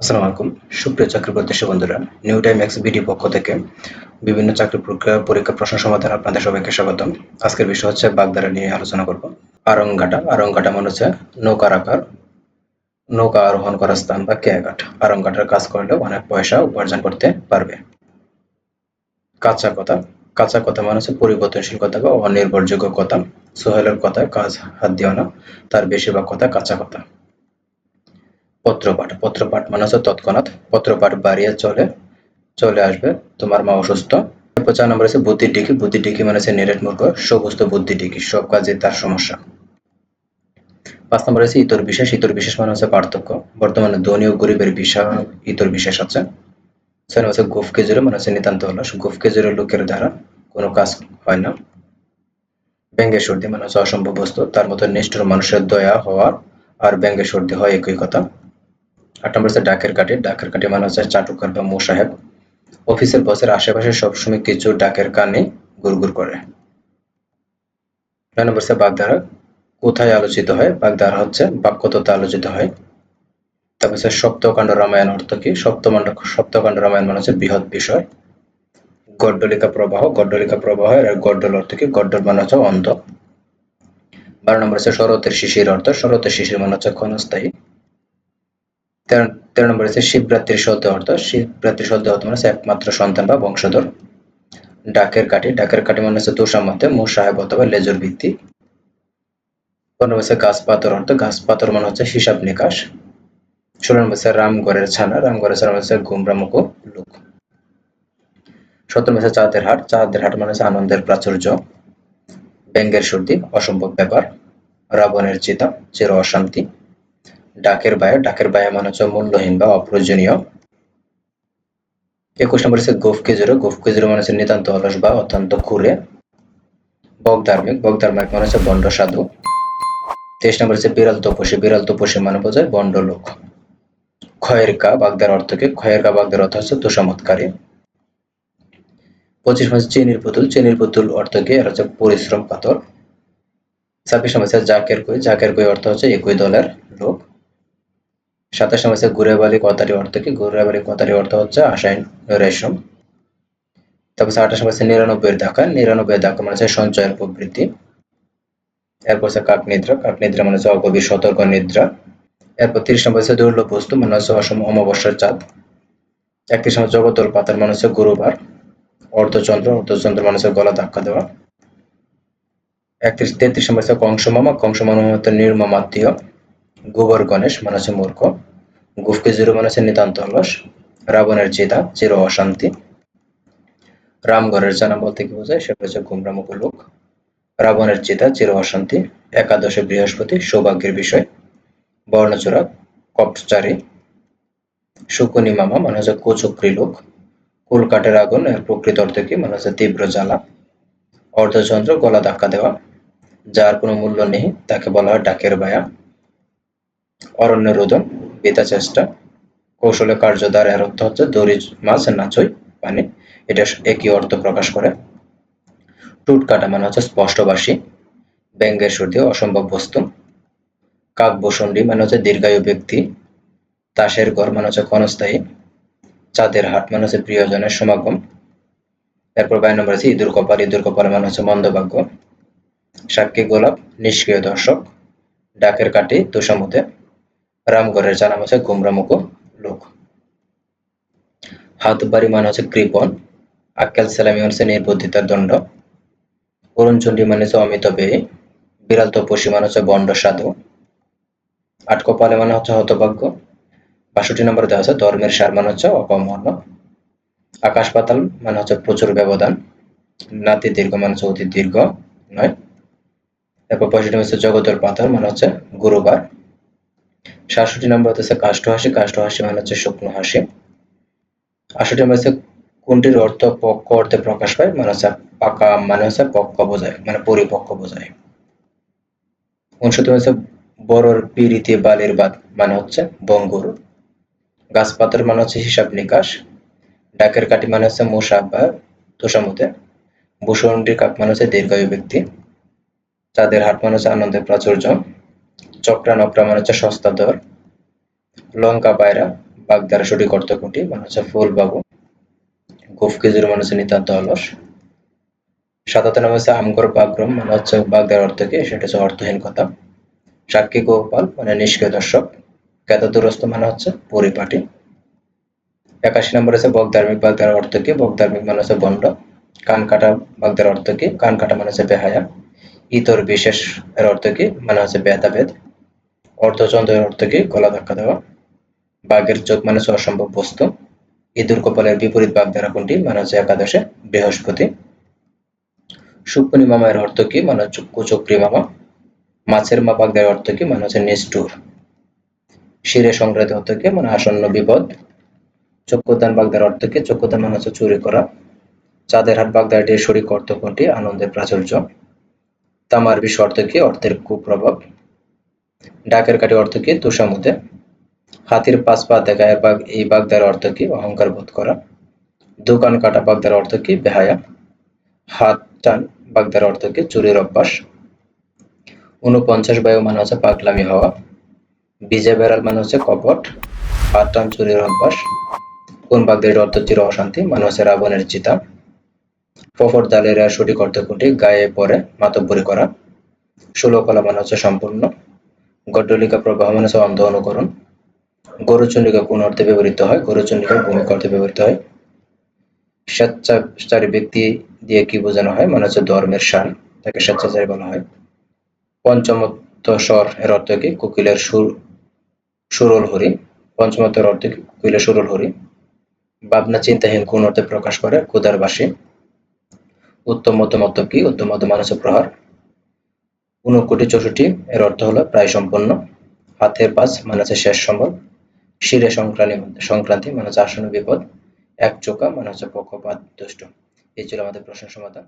আসসালামু আলাইকুম। সুপ্রিয় চাকরি প্রত্যাশী বন্ধুরা নিউ টাইম এক্স বিডি পক্ষ থেকে বিভিন্ন চাকরি প্রক্রিয়া, পরীক্ষা, প্রশ্ন সমাধান আপনাদের সবাইকে স্বাগতম। আজকের বিষয় হচ্ছে বাগদারা নিয়ে আলোচনা করব। আরংঘাটা আরংঘাটা মানে হচ্ছে নৌকার আকার, নৌকা আরোহণ করার স্থান বা কেয়াঘাট। আরংঘাটার কাজ করলে অনেক পয়সা উপার্জন করতে পারবে। কাঁচা কথা কাঁচা কথা মানে হচ্ছে পরিবর্তনশীল কথা বা অনির্ভরযোগ্য কথা। সোহেলের কথা কাজ হাত দিও না, তার বেশিরভাগ কথা কাঁচা কথা। পত্রপাঠ পত্রপাঠ মানে হচ্ছে তৎক্ষণাৎ পত্রপাঠ বাড়িয়ে চলে চলে আসবে। তোমার মা অসুস্থ। তারপর চার নম্বর আছে বুদ্ধির ডিকি বুদ্ধির ডিকি মানে হচ্ছে নিরেট মূর্খ সমস্ত বুদ্ধি ডিকি সব কাজে তার সমস্যা। পাঁচ নম্বর আছে ইতর বিশেষ। ইতর বিশেষ মানে হচ্ছে পার্থক্য। বর্তমানে ধনী ও গরিবের বিশাল ইতর বিশেষ আছে। ছয় নম্বর আছে গোফ কেজুরে মানে হচ্ছে নিতান্ত অলস। গোফ কেজুরের লোকের দ্বারা কোনো কাজ হয় না। ব্যঙ্গের সর্দি মানে হচ্ছে অসম্ভব বস্তু। তার মতো নিষ্ঠুর মানুষের দয়া হওয়ার আর ব্যঙ্গের সর্দি হয় একই কথা। আট নম্বর হচ্ছে ডাকের কাঠি। ডাকের কাঠি মানে হচ্ছে চাটুকার বা মো সাহেব অফিসের বসের আশেপাশে সবসময় কিছু ডাকের কানে গুড়গুড় করে। নয় নম্বর হচ্ছে বাগধারা। কোথায় আলোচিত হয়? বাগধারা হচ্ছে বাক্যতত্ত্বে আলোচিত হয়। তারপর হচ্ছে সপ্তকাণ্ড রামায়ণ অর্থ কি? সপ্তমাণ্ড সপ্তকাণ্ড রামায়ণ মানে হচ্ছে বৃহৎ বিষয়। গড্ডলিকা প্রবাহ গড্ডলিকা প্রবাহ, এর গড্ডল অর্থ কি? গড্ডল মানে হচ্ছে অন্ধ। বারো নম্বর হচ্ছে শরতের শিশির অর্থ। শরতের শিশির মানে হচ্ছে ক্ষণস্থায়ী। তেরো নম্বর হচ্ছে শিবরাত্রির শব্দ অর্থ। শিবরাত্রির শব্দ অর্থ মানে একমাত্র সন্তান বা বংশধর। ডাকের কাঠি ডাকের কাঠি মানে হচ্ছে তুষার মধ্যে মোর সাহেব অথবা লেজুর ভিত্তি। পনেরো হচ্ছে গাছ পাথর অর্থ। গাছ পাথর মানে হচ্ছে হিসাব নিকাশ। ষোলো নম্বর হচ্ছে রামগড়ের ছানা। রামগড়ের ছানা মানে হচ্ছে গুমরামুখ লোক। সতেরো হচ্ছে চাঁদের হাট। চাঁদের হাট মানে হচ্ছে আনন্দের প্রাচুর্য। ব্যঙ্গের সর্দি, অসম্ভব ব্যাপার। রাবণের চিতা, চির অশান্তি। ডাকের বায়া ডাকের বায়া মানে হচ্ছে মূল্যহীন বা অপ্রয়োজনীয়। একুশ নম্বর হচ্ছে গোফ কেজুরো গোফ কেজুরো মানে হচ্ছে নিতান্ত অলস বা অত্যন্ত খুরে বক ধার্মিক। বক ধার্মিক মানে হচ্ছে বন্ড সাধু। তেইশ নম্বর হচ্ছে বিড়াল তপসী বিড়াল তপসী মানে বোঝায় বন্ড লোক। ক্ষয়ের কা বাগদার অর্থ কি? ক্ষয়ের কা বাগদার অর্থ হচ্ছে তোষামতকারী পঁচিশ মাসে চিনির পুতুল। চিনির পুতুল অর্থ কি? এর হচ্ছে পরিশ্রম পাথর। ছাব্বিশ নম্বর হচ্ছে জাকের কই? জাকের কই অর্থ হচ্ছে একই দলের লোক। সাতাশ নম্বর হচ্ছে গুড়েবালি কথারি অর্থ কি? গুড়েবালি কথারি অর্থ হচ্ছে আশাইন রেশম। তারপর আঠাশ নম্বর হচ্ছে নিরানব্বই দেখা নিরানব্বই দেখা মানে হচ্ছে সঞ্চয়ের প্রবৃত্তি। এরপর হচ্ছে কাক নিদ্রা কাক নিদ্রা মানে হচ্ছে অগভীর সতর্ক নিদ্রা। এরপর তিরিশ নম্বর হচ্ছে দুর্লভ বস্তু মানে হচ্ছে অসম অমাবস্যার চাঁদ। একত্রিশ নম্বর জগতল পাতার মানে হচ্ছে গুরুবার। অর্ধচন্দ্র অর্ধচন্দ্র মানে হচ্ছে গলা ধাক্কা দেওয়া। একত্রিশ তেত্রিশ নম্বর হচ্ছে কংস মামা কংস মামা হচ্ছে গোবর গণেশ মানে হচ্ছে মূর্খ, গুফকে জিরো মানে হচ্ছে নিতান্ত অলস, রাবণের চিতা চির অশান্তি। রামগড়ের জানা বলতে কি বোঝায়? সেটা হচ্ছে গুমরামুখ লোক। রাবণের চিতা চির অশান্তি। একাদশে বৃহস্পতি, সৌভাগ্যের বিষয়। বর্ণচূড়া কপচারী। শুকুনি মামা মানে হচ্ছে কোচক্রি লোক। কুলকাটের আগুন, এর প্রকৃত অর্থ কি? মানে হচ্ছে তীব্র জ্বালা। অর্ধচন্দ্র গলা ধাক্কা দেওয়া। যার কোনো মূল্য নেই, তাকে বলা হয় ডাকের বায়া। অরণ্য রোদন বেতা চেষ্টা, কৌশলে কার্যদ্বার এর অর্থ হচ্ছে দড়ি মাছ, নাচই, পানি। এটা একই অর্থ প্রকাশ করে। টুট কাটা মানে হচ্ছে স্পষ্টবাসী, ব্যঙ্গের সর্দি অসম্ভব বস্তু। কাকবসণ্ডী মানে হচ্ছে দীর্ঘায়ু ব্যক্তি। তাসের ঘর মানে হচ্ছে ক্ষণস্থায়ী। চাঁদের হাট মানে হচ্ছে প্রিয়জনের সমাগম। এরপর বাই নম্বর আছে, ইঁদুর কপাল। ইঁদুর কপাল মানে হচ্ছে মন্দভাগ্য। সাক্ষী গোলাপ, নিষ্ক্রিয় দর্শক। ডাকের কাটি তুষামুতে রামগড়ের জানা হচ্ছে গুমরামুখ লোক। হাত বাড়ি মানে হচ্ছে কৃপন আক্কেল সালামি হচ্ছে নির্বুদ্ধিতার দণ্ড। অরুণচণ্ডী মানে হচ্ছে অমিত ব্যয় বিড়াল তপসী মানে হচ্ছে বন্ড সাধু। আটকপালে মানে হচ্ছে হতভাগ্য। বাষট্টি নম্বর দেওয়া আছে, ধর্মের সার মানে হচ্ছে অপমর্ণ আকাশ পাতাল মানে হচ্ছে প্রচুর ব্যবধান। নাতি দীর্ঘ মানে হচ্ছে অতি দীর্ঘ নয়। এরপর পঁয়ষট্টি হচ্ছে জগতের পাথর মানে হচ্ছে গুরুবার। সাতষট্টি নম্বর হচ্ছে কাষ্ঠ হাসি কাষ্ঠ হাসি মানে হচ্ছে শুকনো হাসি। আষট্টি নম্বর হচ্ছে কোনটির অর্থ পক্ষ অর্থে প্রকাশ পায়? মানে হচ্ছে পাকা মানে হচ্ছে পক্ষ বোঝায় মানে পরিপক্ক বোঝায়। উনসত্তর হচ্ছে বড়র পিড়িতে বালির বাদ মানে হচ্ছে বঙ্গুর গাছপাতার মানে হচ্ছে হিসাব নিকাশ। ডাকের কাটি মানে হচ্ছে মশা বা তোষামতে। ভূষণটির কাক মানে হচ্ছে দীর্ঘায়ু ব্যক্তি। চাঁদের হাট মানে হচ্ছে আনন্দের প্রাচুর্য। চক্রা নকরা মানে হচ্ছে সস্তা দর, লঙ্কা পায়রা বাঘ দ্বারা সঠিক অর্থ কোনটি? মানে হচ্ছে ফুল বাবু গোফ কেজুর মানে হচ্ছে নিতান্ত অলস। সাতাত্ত নাম হচ্ছে আমগর বাগ্রম মানে হচ্ছে বাঘ দ্বারা অর্থ কি? সেটা হচ্ছে অর্থহীন কথা। সাক্ষী গোপাল মানে নিষ্ক্রিয় দর্শক। কেতাদুরস্ত মানে হচ্ছে পরিপাটি। একাশি নম্বর আছে বকধার্মিক, বাগদার অর্থ কি? বগধার্মিক মানে হচ্ছে বন্ড। কান কাটা, বাগদার অর্থ কি? কান কাটা মানে হচ্ছে বেহায়া। ইতর বিশেষ এর অর্থ কি? মানে হচ্ছে বেদাভেদ অর্ধচন্দ্রের অর্থ কি? গলা ধাক্কা দেওয়া। বাঘের চোখ মানে হচ্ছে অসম্ভব বস্তু। ইঁদুর কপালের বিপরীত বাঘ দ্বারা কোনটি? মানে হচ্ছে একাদশে বৃহস্পতি। সুকুনি মামার অর্থ কি? মানে হচ্ছে মামা মাছের মা বাগদার অর্থ কি? মানে হচ্ছে নিষ্ঠুর। শিরে সংক্রান্ত অর্থ কি? মানে আসন্ন বিপদ। চক্ষুদান বাগদার অর্থ কি? চক্ষুদান মানে হচ্ছে চুরি করা। চাঁদের হাট বাগদাটির শরিক অর্থ কোনটি? আনন্দের প্রাচুর্য। তামার বিষ অর্থ কি? অর্থের কুপ্রভাব। ডাকের কাঠি অর্থ কি? তুষামুদে। হাতির পাঁচ পা দেখা বাঘ, এই বাগদার অর্থ কি? অহংকার বোধ করা। দোকান কাটা বাগদার অর্থ কি? বেহায়া। হাত টান বাগদার অর্থ কি? চুরির অভ্যাস। উনপঞ্চাশ বায়ু মানে হচ্ছে পাগলামি হওয়া। বিজয় বেড়াল মানে হচ্ছে কপট। হাত টান চুরির অভ্যাস। কোন বাগদের অর্থ চির অশান্তি? মানে হচ্ছে রাবণের চিতা। ফফর দালের সঠিক অর্থ কোনটি? গায়ে পরে মাতব্বরি করা। ষোলো কলা মানে হচ্ছে সম্পূর্ণ। গড্ডলিকা প্রবাহ মানে হচ্ছে অন্ধ অনুকরণ গরুচন্ডিকা কোন অর্থে ব্যবহৃত হয়। গরুচন্ডিকা ভূমিকা অর্থে ব্যবহৃত হয়। স্বেচ্ছাচারী ব্যক্তি দিয়ে কি বোঝানো হয়? মানে হচ্ছে ধর্মের শান, তাকে স্বেচ্ছাচারী বলা হয়। পঞ্চমত্ব স্বর এর অর্থ কি? কোকিলের সুর, সুরল হরি। পঞ্চমত্বের অর্থ কি? কোকিলের সুরল হরি। ভাবনা চিন্তাহীন কোন অর্থে প্রকাশ করে? ক্ষুদারবাসী উত্তম মতমত্ব কি? উত্তম মত মানুষ প্রহার। ঊনকোটি চৌষট্টি এর অর্থ হলো প্রায় সম্পন্ন। হাতের পাঁচ মানে হচ্ছে শেষ সম্বল। শিরে সংক্রান্তি সংক্রান্তি মানে হচ্ছে আসন্ন বিপদ। এক চোখা মানে হচ্ছে পক্ষপাত দুষ্ট এই ছিল আমাদের প্রশ্ন সমাধান।